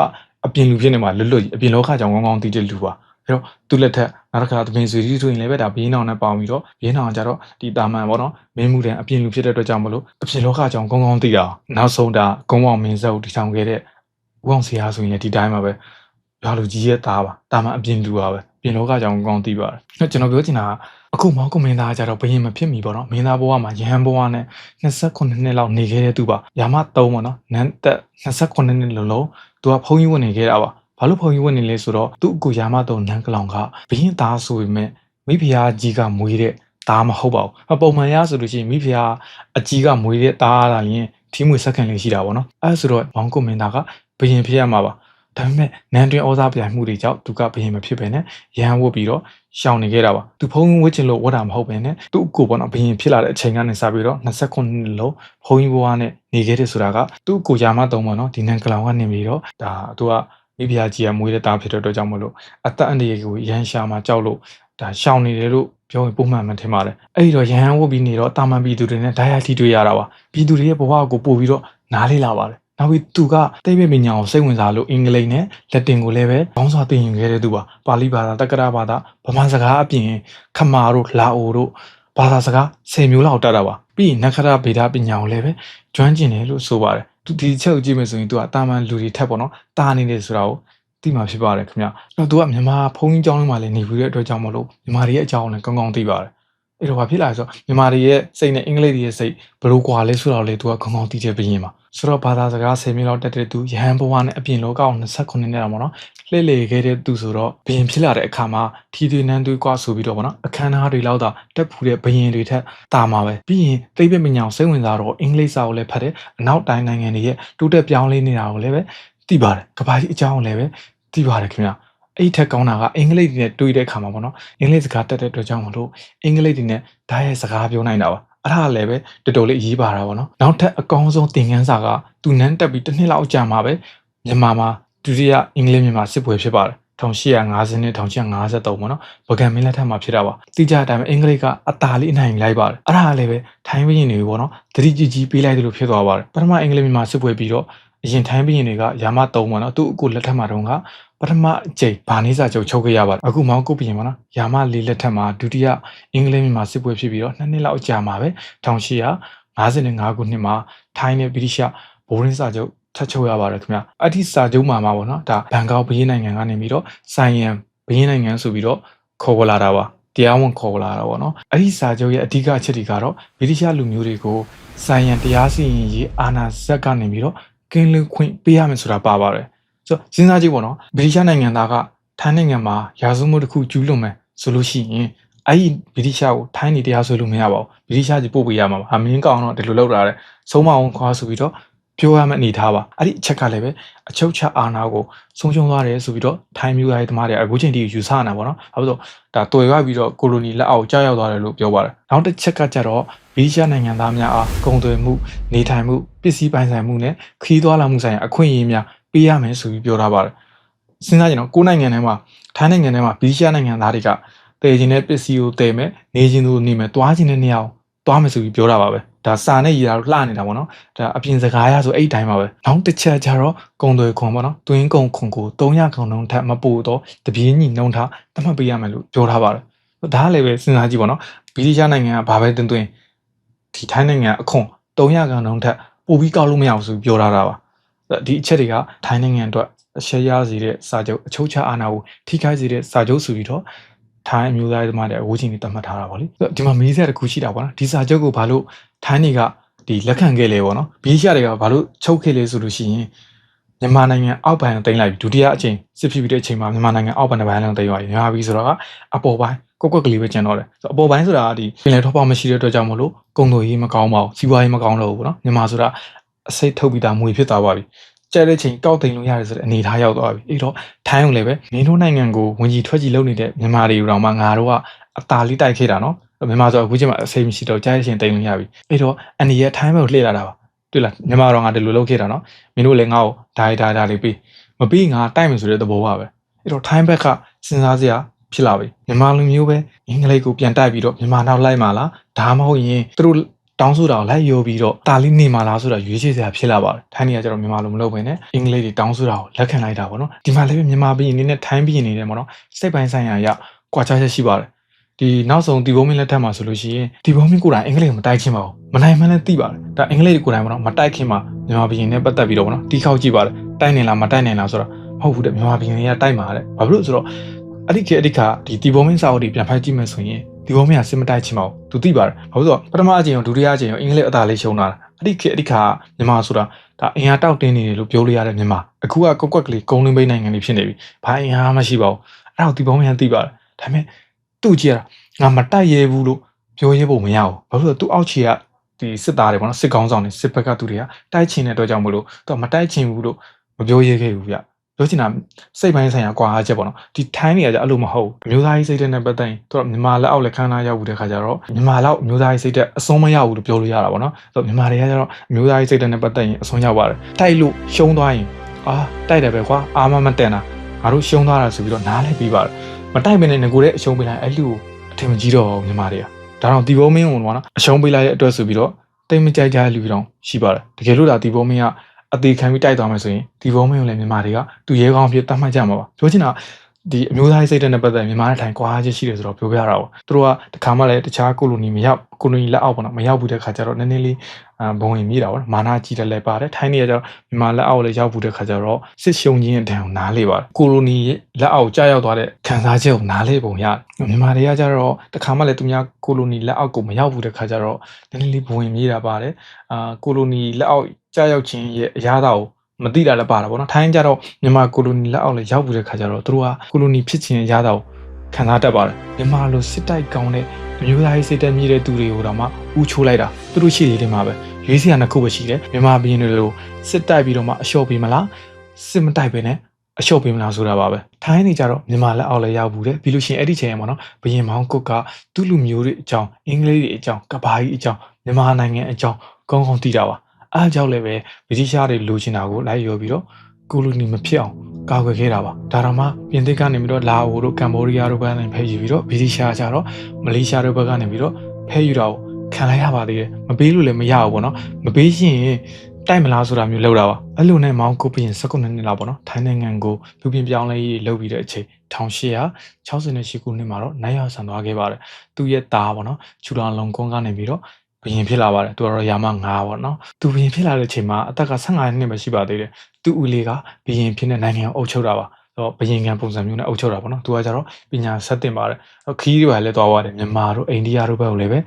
အပြင်လူဖြစ်နေမှာလွတ်လွတ်ကြီးအပြင်လောကကြောင်ကောင်းကောင်းသိတဲ့လူပါ အဲ့တော့သူ့လက်ထက်နောက်တစ်ခါသပင်ဆွေကြီးဆိုရင်လည်းပဲဒါဘင်းနောင်နဲ့ပေါင်ပြီးတော့ဘင်းနောင်ကကြတော့ဒီတာမန်ပေါ့နော်မင်းမှုတဲ့အပြင်လူဖြစ်တဲ့အတွက်ကြောင့်မလို့အပြင်လောကကြောင်ကောင်းကောင်းသိတာနောက်ဆုံးဒါကုန်းအောင်မင်းဆက်ကိုတည်ထောင်ခဲ့တဲ့ဦးအောင်ဆရာဆိုရင်လည်းဒီတိုင်းပါပဲရွာလူကြီးရဲ့သားပါတာမန်အပြင်လူပါပဲပြင်လောကကြောင်ကောင်းကောင်းသိပါတယ်ကျွန်တော်ပြောချင်တာကအခုမောင်ကမင်းသားကကြတော့ဘယင်မဖြစ်မီပေါ့နော်မင်းသားဘဝမှာရဟန်းဘဝနဲ့28နှစ်လောက်နေခဲ့တဲ့သူပါရာမ3ပေါ့နော်နန်းသက်28နှစ်လုံးလုံးသူကဖုန်းကြီးဝင်နေခဲ့တာပါ ဘာလို့ဖုန်ကြီးဝင်နေလဲဆိုတော့သူ့အကူရာမတော်နန်းကလောင်ကဘရင်သားဆိုပေမဲ့မိဖုရားကြီးကမွေးတဲ့သားမဟုတ်ပါဘူးပုံမှန်ရဆိုလို့ရှိရင်မိဖုရားအကြီးကမွေးတဲ့သားလာရင်ထီးမွေဆက်ခံလေးရှိတာပေါ့နော်အဲဆိုတော့မောင်ကုမင်းသားကဘရင်ဖြစ်ရမှာပါဒါပေမဲ့နန်းတွင်ဩဇာပြိုင်မှုတွေကြောင့်သူကဘရင်မဖြစ်ပဲနဲ့ရဟန်းဝတ်ပြီးတော့ရှောင်နေခဲ့တာပါသူဖုံးဝတ်ချင်လို့ဝတ်တာမဟုတ်ပဲနဲ့သူ့ကိုပေါ့နော်ဘရင်ဖြစ်လာတဲ့အချိန်ကနေစပြီးတော့29နှစ်လုံးဘုံကြီးဘဝနဲ့နေခဲ့တယ်ဆိုတာကသူ့ကိုရာမတုံးပေါ့နော်ဒီနန်းကလောင်ကနေပြီးတော့ဒါသူက မိဖုရားကြီးကမွေးတဲ့သားဖြစ်တဲ့အတွက်ကြောင့်မလို့အသက်အန္တရာယ်ကိုရန်ရှာမှာကြောက်လို့ဒါရှောင်နေတယ်လို့ပြောရင်ပုံမှန်မှထင်ပါတယ်အဲ့ဒီတော့ရဟန်းဝတ်ပြီးနေတော့တာမန်ပြည်သူတွေနဲ့ဓာတ်ရိုက်ထိတွေ့ရတာပါပြည်သူတွေရဲ့ဘဝကိုပို့ပြီးတော့နားလေးလာပါတယ်နောက်ပြီးသူကတိတ်ပိပညာကိုစိတ်ဝင်စားလို့အင်္ဂလိပ်နဲ့လက်တင်ကိုလည်းပဲဘောင်းစွာသင်ယူခဲ့တဲ့သူပါပါဠိဘာသာတက္ကရာဘာသာဗမာစကားအပြင်ခမာတို့လာအိုတို့ဘာသာစကား10မျိုးလောက်တတ်တာပါပြီးရင်နက္ခရဗေဒပညာကိုလည်းပဲကျွမ်းကျင်တယ်လို့ဆိုပါတယ်သူ ဒီချက်ကိုကြည့်မယ်ဆိုရင်သူကတာမန်လူတွေထက်ပေါ့နော်တာနေတယ်ဆိုတာကိုသိမှာဖြစ်ပါတယ်ခင်ဗျ။အဲ့တော့သူကမြန်မာဘုန်းကြီးကျောင်းထဲမှာလည်းနေပြီးတဲ့အတွက်ကြောင့်မလို့မြန်မာတွေရဲ့အကြောင်းလည်းကောင်းကောင်းသိပါတယ်။ အဲ့တော့ဘာဖြစ်လာလဲဆိုတော့မြန်မာတွေရဲ့စိတ်နဲ့အင်္ဂလိပ်တွေရဲ့စိတ်ဘယ်လိုကွာလဲဆိုတော့လေသူကကောင်းကောင်းသိတဲ့ဘရင်ပါ။ဆိုတော့ဘာသာစကား10မိနစ်လောက်တက်တဲ့သူရဟန်းဘဝနဲ့အပြင်လောကကို29နှစ်တာပေါ့နော်။လှည့်လေခဲ့တဲ့သူဆိုတော့ဘရင်ဖြစ်လာတဲ့အခါမှာထီသွေးနန်းသွေးကွာဆိုပြီးတော့ပေါ့နော်အခမ်းအနားတွေလောက်တာတက်ဖူးတဲ့ဘရင်တွေထက်တာမှာပဲပြီးရင်သိပ္ပံပညာကိုစိတ်ဝင်စားတော့အင်္ဂလိပ်စာကိုလည်းဖတ်တယ်အနောက်တိုင်းနိုင်ငံတွေရဲ့တိုးတက်ပြောင်းလဲနေတာကိုလည်းပဲသိပါတယ်။ကဘာကြီးအကြောင်းကိုလည်းပဲသိပါတယ်ခင်ဗျာ အဲ့ထက်ကောင်းတာကအင်္ဂလိပ်တွေနဲ့တွေ့တဲ့အခါမှာပေါ့နော်အင်္ဂလိပ်စကားတက်တဲ့အတွက်ကြောင့်မလို့အင်္ဂလိပ်တွေနဲ့ဓာတ်ရဲ့စကားပြောနိုင်တာပါအဲ့ဒါလည်းပဲတော်တော်လေးအရေးပါတာပေါ့နော်နောက်ထပ်အကောင်းဆုံးသင်ခန်းစာကသူနန်းတက်ပြီးတစ်နှစ်လောက်ကြာမှာပဲမြန်မာမှာဒုတိယအင်္ဂလိပ်မြန်မာစစ်ပွဲဖြစ်ပါတယ်1850နဲ့1853ပေါ့နော်ဗဂန်မင်းလက်ထက်မှာဖြစ်တာပါတိကျတဲ့အတိုင်းပဲအင်္ဂလိပ်ကအတားလေးအနိုင်လိုက်ပါတယ်အဲ့ဒါလည်းပဲထိုင်းဘရင်တွေပေါ့နော်တတိကြီးကြီးပေးလိုက်တယ်လို့ဖြစ်သွားပါတယ်ပထမအင်္ဂလိပ်မြန်မာစစ်ပွဲပြီးတော့အရင်ထိုင်းဘရင်တွေကယာမ3ပေါ့နော်သူ့အကိုလက်ထက်မှာတုန်းက ပထမအကြိမ်ဗာနေစာချုပ်ချုပ်ခဲ့ရပါတယ်အခုမောင်ကုတ်ဘရင်ပေါ့နော်ယာမလေးလက်ထက်မှာဒုတိယအင်္ဂလိပ်မြန်မာစစ်ပွဲဖြစ်ပြီးတော့နှစ်နှစ်လောက်အကြာမှာပဲ1855ခုနှစ်မှာထိုင်းနဲ့ဗြိတိရှဘိုးရင်းစာချုပ်ထပ်ချုပ်ရပါတယ်ခင်ဗျအဲ့ဒီစာချုပ်မှာမှာပေါ့နော်ဒါဘန်ကောက်ဘီးနိုင်ငံကနေပြီးတော့ဆိုင်ယန်ဘီးနိုင်ငံဆိုပြီးတော့ခေါ်လာတာပါတရားဝင်ခေါ်လာတာပေါ့နော်အဲ့ဒီစာချုပ်ရဲ့အဓိကအချက်တွေကတော့ဗြိတိရှလူမျိုးတွေကိုဆိုင်ယန်တရားစီရင်ရေးအာဏာစက်ကနေပြီးတော့ကင်းလွတ်ခွင့်ပေးရမယ်ဆိုတာပါပါတယ် ဆိုတော့စဉ်းစားကြည့်ပေါ့နော်ဗြိတိရှနိုင်ငံသားကထိုင်းနိုင်ငံမှာရာဇဝမှုတစ်ခုကျူးလွန်မယ်ဆိုလို့ရှိရင်အဲ့ဒီဗြိတိရှကိုထိုင်းနေတရားဆွဲလို့မရပါဘူးဗြိတိရှကြီးပို့ပေးရမှာပါအမင်းကောင်တော့ဒီလိုလုပ်တာတဲ့ဆုံးမအောင်ခွာဆိုပြီးတော့ပြောရမယ့်အနေထားပါအဲ့ဒီအချက်ကလည်းပဲအချုပ်ချအာဏာကိုဆုံးရှုံးသွားတယ်ဆိုပြီးတော့ထိုင်းမျိုးသားရေးသမားတွေအခုချိန်ထိယူဆနေတာပေါ့နော်ဘာလို့လဲဒါတွေ့ရပြီးတော့ကိုလိုနီလက်အောက်ကြားရောက်သွားတယ်လို့ပြောပါတယ်နောက်တစ်ချက်ကကြတော့ဗီရှားနိုင်ငံသားများအားကုန်သွယ်မှုနေထိုင်မှုပစ္စည်းပိုင်ဆိုင်မှုနဲ့ခီးသွားလာမှုဆိုင်ရာအခွင့်အရေးများ ပေးရမယ်ဆိုပြီးပြောထားပါတယ်စဉ်းစားကြည့်တော့ကိုယ်နိုင်ငံထဲမှာထိုင်းနိုင်ငံထဲမှာဗီရှားနိုင်ငံသားတွေကတည်ခြင်းတဲ့ပစ္စည်းကိုတည်မယ်နေခြင်းသူနေမယ်တွားခြင်းတဲ့နေရာကိုတွားမယ်ဆိုပြီးပြောတာပါပဲဒါစာနဲ့ရေးတာတော့လှနေတာပေါ့နော်ဒါအပြင်စကားရဆိုအဲ့ဒီတိုင်းပါပဲနောက်တစ်ချက်ကျတော့ကုံတွေခွန်ပေါ့နော်တွင်းကုံခွန်ကို300ခုနှုန်းထက်မပိုတော့တပြေးညီနှုန်းထားသတ်မှတ်ပေးရမယ်လို့ပြောထားပါတယ်ဒါကလည်းပဲစဉ်းစားကြည့်ပေါ့နော်ဗြိတိရှနိုင်ငံကဘာပဲတွင်တွင်ဒီထိုင်းနိုင်ငံအခွန်300ခုနှုန်းထက်ပိုပြီးကောက်လို့မရဘူးဆိုပြောထားတာပါ ဒီအချက်တွေကထိုင်းနိုင်ငံအတွက်အရှက်ရစေတဲ့စာချုပ်အချုပ်ချအာဏာကိုထိခိုက်စေတဲ့စာချုပ်ဆိုပြီးတော့ထိုင်းအမျိုးသားရေးသမားတွေအဝချင်းတွေတတ်မှတ်ထားတာပေါ့လေဒီမှာမေးစရာတစ်ခုရှိတာပေါ့နော်ဒီစာချုပ်ကိုဘာလို့ထိုင်းတွေကဒီလက်ခံခဲ့လေပေါ့နော်ဘီးရှားတွေကဘာလို့ချုပ်ခဲ့လဲဆိုလို့ရှိရင်မြန်မာနိုင်ငံအောက်ပိုင်းကိုတင်လိုက်ပြီဒုတိယအချိန်စစ်ဖြစ်ပြီးတဲ့အချိန်မှာမြန်မာနိုင်ငံအောက်ပိုင်းတစ်ပိုင်းလုံးတင်သွားပြီမြန်မာပြည်ဆိုတော့ကအပေါ်ပိုင်းကွက်ကွက်ကလေးပဲကျန်တော့တယ်ဆိုအပေါ်ပိုင်းဆိုတာကဒီပင်လယ်ထောက်ပေါက်မရှိတဲ့အတွက်ကြောင့်မလို့ကုံတော်ရေးမကောင်းပါဘူးစီးပွားရေးမကောင်းတော့ဘူးပေါ့နော်မြန်မာဆိုတာ အစိတ်ထုတ်ပြီးသားမွေဖြစ်သွားပါပြီကျတဲ့ချိန်ကောက်တင်လို့ရတယ်ဆိုတဲ့အနေထားရောက်သွားပြီအဲ့တော့ထိုင်းုံလည်းပဲမင်းတို့နိုင်ငံကိုဝင်ကြီးထွက်ကြီးလုပ်နေတဲ့မြန်မာတွေတောင်မှငါတို့ကအตาလေးတိုက်ခဲ့တာနော်မြန်မာဆိုအခုချိန်မှာအစိမ်းမရှိတော့ကြားရရှင်တိမ်လို့ရပြီအဲ့တော့အန်ဒီရဲ့ထိုင်းဘက်ကိုလှည့်လာတာပါတွေ့လားမြန်မာတော့ငါဒီလိုလုပ်ခဲ့တာနော်မင်းတို့လည်းငါ့ကိုဒါဒါဒါလေးပြီးမပြီးငါတိုက်မယ်ဆိုတဲ့သဘောပါပဲအဲ့တော့ထိုင်းဘက်ကစဉ်းစားစရာဖြစ်လာပြီမြန်မာလူမျိုးပဲအင်္ဂလိပ်ကိုပြန်တိုက်ပြီးတော့မြန်မာနောက်လိုက်မှာလားဒါမှမဟုတ်ရင်သူတို့ တောင်းဆိုတာကိုလိုက်ရောပြီးတော့တာလီနေမှာလားဆိုတာရွေးချယ်စရာဖြစ်လာပါတယ်ထိုင်းနေကကျတော့မြန်မာလိုမလုပ်ဘဲနဲ့အင်္ဂလိပ်တွေတောင်းဆိုတာကိုလက်ခံလိုက်တာပေါ့နော်ဒီမှာလည်းမြန်မာပြည်အနေနဲ့ထိုင်းပြည်အနေနဲ့ပေါ့နော်စိတ်ပိုင်းဆိုင်ရာအရကွာခြားချက်ရှိပါတယ်ဒီနောက်ဆုံးဒီဘုံမင်းလက်ထက်မှာဆိုလို့ရှိရင်ဒီဘုံမင်းကိုယ်တိုင်အင်္ဂလိပ်ကိုမတိုက်ခင်ပါဘူးမနိုင်မှန်းလည်းသိပါတယ်ဒါအင်္ဂလိပ်ကိုယ်တိုင်ပေါ့နော်မတိုက်ခင်မှာမြန်မာပြည်နဲ့ပတ်သက်ပြီးတော့ပေါ့နော်တီးခေါက်ကြည့်ပါတယ်တိုက်နေလားမတိုက်နိုင်လားဆိုတော့မဟုတ်ဘူးတဲ့မြန်မာပြည်ကတိုက်မှာတဲ့ဘာဖြစ်လို့ဆိုတော့အဲ့ဒီခေတ်အဲ့ဒီခါဒီဒီဘုံမင်းစာအုပ်တွေပြန်ဖတ်ကြည့်မယ်ဆိုရင် ဒီဘုံမင်းကစစ်မတိုက်ချင်ပါဘူးသူသိပါတယ်ဘာလို့ဆိုတော့ပထမအကြိမ်ရောဒုတိယအကြိမ်ရောအင်္ဂလိပ်အသာလေးရှုံးတာအဲ့ဒီခေတ်အဲ့ဒီခါမြန်မာဆိုတာဒါအင်အားတောက်တင်းနေတယ်လို့ပြောလို့ရတဲ့မြန်မာအခုကကွက်ကွက်ကလေးကုန်းလင်းပိန်းနိုင်ငံလေးဖြစ်နေပြီဘာအင်အားမရှိပါဘူးအဲ့ဒါကိုဒီဘုံမင်းကသိပါတယ်ဒါပေမဲ့သူ့ကြည့်ရတာငါမတိုက်ရဲဘူးလို့ပြောရဲဖို့မရဘူးဘာလို့လဲသူ့အောက်ခြေကဒီစစ်သားတွေပေါ့နော်စစ်ကောင်းဆောင်တွေစစ်ဘက်ကသူတွေကတိုက်ချင်တဲ့အတွက်ကြောင့်မလို့သူကမတိုက်ချင်ဘူးလို့မပြောရဲခဲ့ဘူးဗျ ပြောချင်တာစိတ်ပိုင်းဆိုင်ရာကွာအားချက်ပေါ့နော်ဒီထိုင်းနေရကြအဲ့လိုမဟုတ်ဘူးမျိုးသားရေးစိတ်တဲ့နဲ့ပတ်သက်ရင်သူကမြန်မာလက်အောက်လက်ခန်းသားရောက်ဘူးတဲ့ခါကျတော့မြန်မာလောက်မျိုးသားရေးစိတ်တဲ့အစွန်းမရဘူးလို့ပြောလို့ရတာပေါ့နော်ဆိုတော့မြန်မာတွေကကျတော့မျိုးသားရေးစိတ်တဲ့နဲ့ပတ်သက်ရင်အစွန်းရောက်ပါတယ်တိုက်လို့ရှုံးသွားရင်အာတိုက်တယ်ပဲကွာအာမမတန်တာငါတို့ရှုံးသွားတာဆိုပြီးတော့နားလဲပြီးပါတယ်မတိုက်မနဲ့ငကိုတဲ့အရှုံးပေးလိုက်အဲ့လူကိုအထင်မကြီးတော့ဘူးမြန်မာတွေကဒါတော့ဒီဘုံမင်းဝင်တော့နော်အရှုံးပေးလိုက်တဲ့အတွက်ဆိုပြီးတော့တိတ်မကြိုက်ကြတဲ့လူတွေတော့ရှိပါတယ်တကယ်လို့ဒါဒီဘုံမင်းက အသေးခံပြီးတိုက်သွားမယ်ဆိုရင်ဒီဘုံမင်းကိုလည်းမြန်မာတွေကသူရဲကောင်းဖြစ်တတ်မှတ်ကြမှာပါပြောချင်တာဒီအမျိုးသားရေးစိတ်ဓာတ်နဲ့ပတ်သက်မြန်မာနဲ့ထိုင်ကွာချက်ရှိတယ်ဆိုတော့ပြောပြရတာပေါ့သူတို့ကတခါမှလည်းတခြားကိုလိုနီမရောက်ကိုလိုနီလက်အောက်ပေါ့နော်မရောက်ဘူးတဲ့ခါကျတော့နည်းနည်းလေးဘုံဝင်မိတာပေါ့မာနာကြီးတယ်လည်းပါတယ်ထိုင်းနေရကျတော့မြန်မာလက်အောက်လည်းရောက်ဘူးတဲ့ခါကျတော့စစ်ရှုံချင်းအတန်ကိုနားလေပါတယ်ကိုလိုနီလက်အောက်ကြာရောက်သွားတဲ့ခံစားချက်ကိုနားလေပုံရတယ်မြန်မာတွေကကျတော့တခါမှလည်းသူများကိုလိုနီလက်အောက်ကိုမရောက်ဘူးတဲ့ခါကျတော့နည်းနည်းလေးဘုံဝင်မိတာပါတယ်အာကိုလိုနီလက်အောက် ကြာရောက်ခြင်းရဲ့အရာသာကိုမသိတာလည်းပါတာပေါ့နော်ထိုင်းကြတော့မြန်မာကိုလိုနီလက်အောက်လည်းရောက်ဘူးတဲ့ခါကျတော့သူတို့ကကိုလိုနီဖြစ်ခြင်းရတာကိုခံစားတတ်ပါတယ်မြန်မာလိုစစ်တိုက်ကောင်းတဲ့အမျိုးသားရေးစိတ်တက်မြည်တဲ့သူတွေကိုတော့မှဥချိုးလိုက်တာသူတို့ရှိသေးတယ်မှာပဲရွေးစရာနှစ်ခုပဲရှိတယ်မြန်မာပြည်တွေလိုစစ်တိုက်ပြီးတော့မှအလျှော့ပေးမလားစစ်မတိုက်ပဲနဲ့အလျှော့ပေးမလားဆိုတာပါပဲထိုင်းနေကြတော့မြန်မာလက်အောက်လည်းရောက်ဘူးတဲ့ပြီးလို့ရှိရင်အဲ့ဒီချိန်မှာနော်ဘရင်မောင်ကုတ်ကသူ့လူမျိုးတွေအကြောင်းအင်္ဂလိပ်တွေအကြောင်းကဘာကြီးအကြောင်းမြန်မာနိုင်ငံအကြောင်းကောင်းကောင်းသိတာပါ အားကြောင့်လည်းပဲဗြိတိရှားတွေလိုချင်တာကိုလိုက်ရောပြီးတော့ကိုလိုနီမဖြစ်အောင်ကာကွယ်ခဲ့တာပါဒါတော့မှပြင်သစ်ကနေပြီးတော့လာအိုတို့ကမ်ဘောဒီးယားတို့ဘက်ကနေဖဲယူပြီးတော့ဗြိတိရှားကြတော့မလေးရှားတို့ဘက်ကနေပြီးတော့ဖဲယူတာကိုခံလိုက်ရပါသေးတယ်မပေးလို့လည်းမရဘူးပေါ့နော်မပေးရှင်ရင်တိုက်မလားဆိုတာမျိုးလောက်တာပါအဲ့လိုနဲ့မောင်ကိုပြင်19နှစ်လောက်ပေါ့နော်ထိုင်းနိုင်ငံကိုလူပြင်ပြောင်းလဲရေးလုပ်ပြီးတဲ့အချိန်1868ခုနှစ်မှာတော့နိုင်ရဆန်သွားခဲ့ပါတယ်သူ့ရဲ့သားပေါ့နော်ချူလာလုံကွန်းကနေပြီးတော့ ဘရင်ဖြစ်လာပါတယ်သူကတော့ရာမ9ပေါ့နော်သူဘရင်ဖြစ်လာတဲ့အချိန်မှာအသက်က15နှစ်ပဲရှိပါသေးတယ်သူ့ဦးလေးကဘရင်ဖြစ်တဲ့နိုင်ငံကိုအုပ်ချုပ်တာပါတော့ဘယင်ခံပုံစံမျိုးနဲ့အုပ်ချုပ်တာပေါ့နော်သူကကြတော့ပညာဆက်တင်ပါတယ်ခီးတွေပါလည်းသွားပါတယ်မြန်မာတို့အိန္ဒိယတို့ဘက်ကိုလည်းပဲ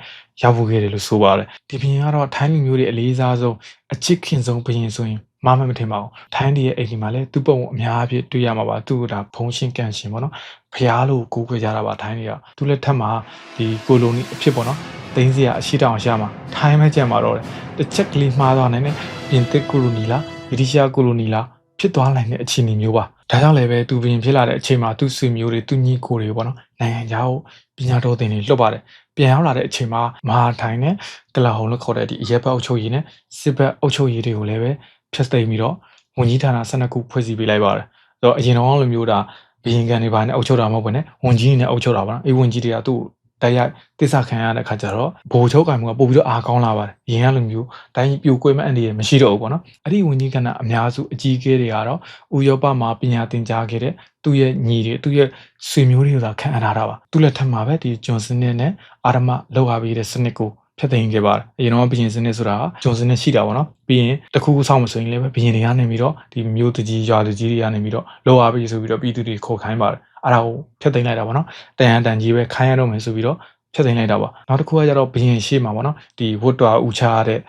ရောက်ဖို့ခဲ့တယ်လို့ဆိုပါတယ်ဒီဘယင်ကတော့ထိုင်းလူမျိုးတွေအလေးစားဆုံးအချစ်ခင်ဆုံးဘယင်ဆိုရင် မမမထင်ပါဘူးထိုင်းဒီရဲ့အိမ်ဒီမှာလည်းသူ့ပုံအများအပြည့်တွေ့ရမှာပါသူ့ဒါဖုံးရှင်ကန်ရှင်ပေါ့နော်ဖျားလို့ကိုးခွေကြတာပါထိုင်းတွေကသူလက်ထက်မှာဒီကိုလိုနီအဖြစ်ပေါ့နော်တင်းစီကအရှိတောင်ရှာမှာထိုင်းမဲကြံမှာတော့တယ်တစ်ချက်ကလေးမှားသွားနိုင်တယ်ပြင်သစ်ကိုလိုနီလားဗြိတိရှားကိုလိုနီလားဖြစ်သွားနိုင်တဲ့အခြေအနေမျိုးပါဒါကြောင့်လည်းပဲသူဘရင်ဖြစ်လာတဲ့အချိန်မှာသူ့ဆွေမျိုးတွေသူညီကိုတွေပေါ့နော်နိုင်ငံခြားကိုပညာတော်သင်တွေလွတ်ပါတယ်ပြန်ရောက်လာတဲ့အချိန်မှာမဟာထိုင်နဲ့ကလာဟုံလို့ခေါ်တဲ့ဒီအရက်ဘက်အုပ်ချုပ်ရေးနဲ့စစ်ဘက်အုပ်ချုပ်ရေးတွေကိုလည်းပဲ ဖျက်သိမ်းပြီးတော့ဝန်ကြီးဌာန12ခုဖွဲ့စည်းပေးလိုက်ပါတယ်ဆိုတော့အရင်တော့လိုမျိုးဒါဘရင်ကန်တွေပါနဲ့အုပ်ချုပ်တာမဟုတ်ဘဲနဲ့ဝန်ကြီးတွေနဲ့အုပ်ချုပ်တာပါနော်အေးဝန်ကြီးတွေကသူ့တိုက်ရိုက်တစ္ဆာခံရတဲ့ခါကျတော့ဘိုလ်ချုပ်ကံမှုကပို့ပြီးတော့အားကောင်းလာပါတယ်။ရင်ကလိုမျိုးတိုင်းပြိုကွေးမဲ့အန်ဒီရမရှိတော့ဘူးပေါ့နော်။အဲ့ဒီဝင်ကြီးကဏ္ဍအများစုအကြီးအကဲတွေကတော့ဥရောပမှာပညာသင်ကြားခဲ့တဲ့သူ့ရဲ့ညီတွေသူ့ရဲ့ဆွေမျိုးတွေကခံအပ်ထားတာပါ။သူ့လက်ထက်မှာပဲဒီဂျွန်စနစ်နဲ့အာရမလောက်ဟာပြီးတဲ့စနစ်ကို ဖျက်သိမ်းခဲ့ပါတယ်။အရင်တော့ဘရင်စနစ်ဆိုတာဂျွန်စနစ်ရှိတာပေါ့နော်။ပြီးရင်တခုခုဆောက်မဆိုရင်လည်းဘရင်တွေကနေပြီးတော့ဒီမျိုးတကြီးရွာတကြီးတွေကနေပြီးတော့လောက်ဟာပြီးဆိုပြီးတော့ပြည်သူတွေခေါ်ခိုင်းပါတယ်။အဲ့ဒါကိုဖျက်သိမ်းလိုက်တာပေါ့နော်။တန်ရန်တန်ကြီးပဲခိုင်းရတော့မယ်ဆိုပြီးတော့ဖြတ်သိမ်းလိုက်တာပါနောက်တစ်ခုကကျတော့ဘရင်ရှေ့မှာပေါ့နော်ဒီဝတ်တော်ဦးချရတဲ့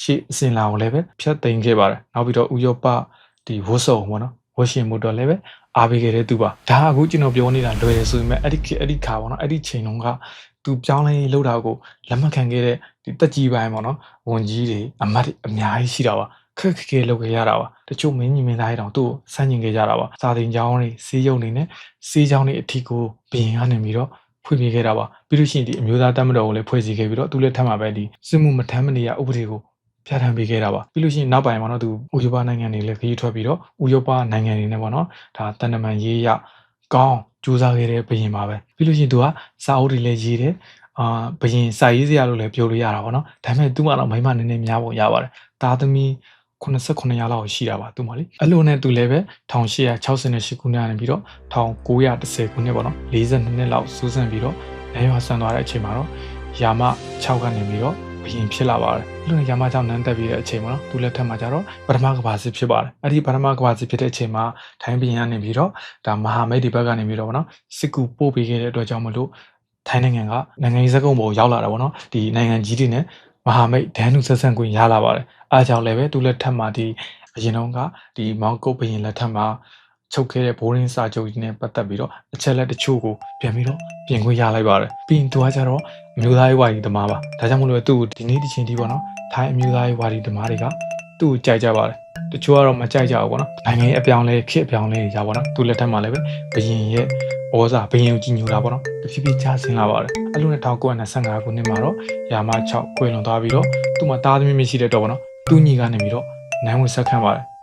ရှေ့အစင်လာကိုလည်းပဲဖြတ်သိမ်းခဲ့ပါတယ်နောက်ပြီးတော့ဥရောပဒီဝတ်စုံပေါ့နော်ဝတ်ရှင်မို့တော့လည်းပဲအားပေးခဲ့တဲ့သူပါဒါအခုကျွန်တော်ပြောနေတာလွယ်တယ်ဆိုပေမဲ့အဲ့ဒီအဲ့ဒီခါပေါ့နော်အဲ့ဒီချိန်တုန်းက သူပြောင်းလဲလောက်တာကိုလက်မခံခဲ့တဲ့ဒီတက်ကြီးပိုင်းပေါ့နော်ဝန်ကြီးတွေအမတ်အများကြီးရှိတာပါခက်ခက်ခဲလုပ်ခဲ့ရတာပါတချို့မင်းကြီးမင်းသားတွေတောင်သူ့ကိုစန့်ကျင်ခဲ့ကြတာပါစာသင်ကျောင်းတွေစေးရုံတွေနဲ့စေးကျောင်းတွေအထီကိုဘရင်ကနေပြီးတော့ဖွင့်ပြခဲ့တာပါပြီးလို့ရှိရင်ဒီအမျိုးသားတမတော်ကိုလည်းဖွဲ့စည်းခဲ့ပြီးတော့သူလည်းထပ်မှာပဲဒီစစ်မှုမထမ်းမနေရဥပဒေကိုပြဋ္ဌာန်းပေးခဲ့တာပါပြီးလို့ရှိရင်နောက်ပိုင်းမှာတော့သူဥရောပနိုင်ငံတွေလည်းခရီးထွက်ပြီးတော့ဥရောပနိုင်ငံတွေနဲ့ပေါ့နော်ဒါတန်တမန်ရေးရ ကောင်းကြိုးစားခဲ့တဲ့ဘရင်ပါပဲပြီးလို့ရှိရင်သူကစာအုပ်တွေလည်းရေးတယ်အာဘရင်စာရေးစရာလို့လည်းပြောလို့ရတာပေါ့နော်ဒါပေမဲ့သူ့မှာတော့မိမနည်းနည်းများပုံရပါတယ်သားသမီး89ရာလောက်ရှိတာပါသူ့မှာလေအဲ့လိုနဲ့သူလည်းပဲ1868ခုနှစ်ကနေပြီးတော့1910ခုနှစ်ပေါ့နော်42နှစ်လောက်စူးစမ်းပြီးတော့နေရွာဆန်သွားတဲ့အချိန်မှာတော့ယာမ6ကနေပြီးတော့ ဘရင်ဖြစ်လာပါတယ်အဲ့လိုနဲ့ယာမ6နန်းတက်ပြီးတဲ့အချိန်မှာနော်သူလက်ထက်မှာကျတော့ပထမကဘာစစ်ဖြစ်ပါတယ်အဲ့ဒီပထမကဘာစစ်ဖြစ်တဲ့အချိန်မှာထိုင်းဘရင်ကနေပြီးတော့ဒါမဟာမိတ်ဒီဘက်ကနေပြီးတော့ပေါ့နော်စစ်ကူပို့ပေးခဲ့တဲ့အတွက်ကြောင့်မလို့ထိုင်းနိုင်ငံကနိုင်ငံရေးစကုံပေါ်ရောက်လာတာပေါ့နော်ဒီနိုင်ငံကြီးတွေနဲ့မဟာမိတ်ဒန်နုဆက်ဆံခွင့်ရလာပါတယ်အားကြောင့်လည်းပဲသူလက်ထက်မှာဒီအရင်တော့ကဒီမောင်ကုတ်ဘရင်လက်ထက်မှာ ချုပ်ခဲ့တဲ့ဘိုးရင်းစာချုပ်ကြီးနဲ့ပတ်သက်ပြီးတော့အချက်လက်တချို့ကိုပြန်ပြီးတော့ပြင်ခွင့်ရလိုက်ပါတယ်ပြီးရင်သူကကြတော့အမျိုးသားရေးဝါဒီသမားပါဒါကြောင့်မလို့သူ့ကိုဒီနေ့ဒီချိန်ဒီပေါ့နော်ထိုင်းအမျိုးသားရေးဝါဒီသမားတွေကသူ့ကိုကြိုက်ကြပါတယ်တချို့ကတော့မကြိုက်ကြဘူးပေါ့နော်နိုင်ငံရေးအပြောင်းလဲဖြစ်အပြောင်းလဲရပါတော့သူလက်ထက်မှာလည်းပဲဘရင်ရဲ့ဩဇာဘရင်ကိုကြီးညိုတာပေါ့နော်တဖြည်းဖြည်းချဆင်းလာပါတယ်အဲ့လိုနဲ့1925ခုနှစ်မှာတော့ရာမ6ကွယ်လွန်သွားပြီးတော့သူ့မှာတားသမီးမရှိတဲ့တော့ပေါ့နော်သူ့ညီကနေပြီးတော့နိုင်ဝင်ဆက်ခံပါတယ်